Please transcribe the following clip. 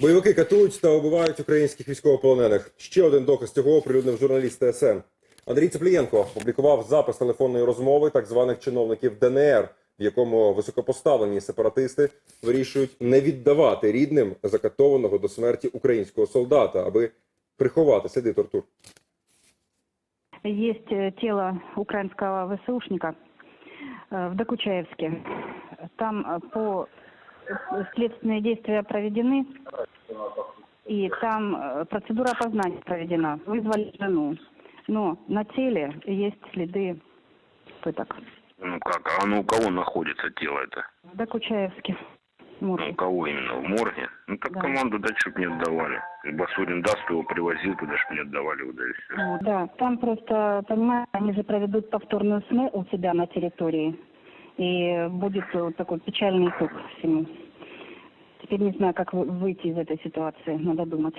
Бойовики катують та убивають українських військовополонених. Ще один доказ цього оприлюднив журналіст ТСН. Андрій Цеплієнко опублікував запис телефонної розмови так званих чиновників ДНР, в якому високопоставлені сепаратисти вирішують не віддавати рідним закатованого до смерті українського солдата, аби приховати сліди тортур. Есть э, тело украинского ВСУшника э, в Докучаевске. Там э, по э, следственные действия проведены, и там э, процедура опознания проведена. Вызвали жену. Но на теле есть следы пыток. Ну как, а оно у кого находится тело это? В Докучаевске. Ну, у кого именно? В морге? Ну так Да. команду дать, чтобы не отдавали. Басурин даст, его привозил туда, чтобы не отдавали, вот да Да, там просто, понимаете, они же проведут повторную СМЭ у себя на территории. И будет э, вот такой печальный итог всему. Теперь не знаю, как вы- выйти из этой ситуации, надо думать.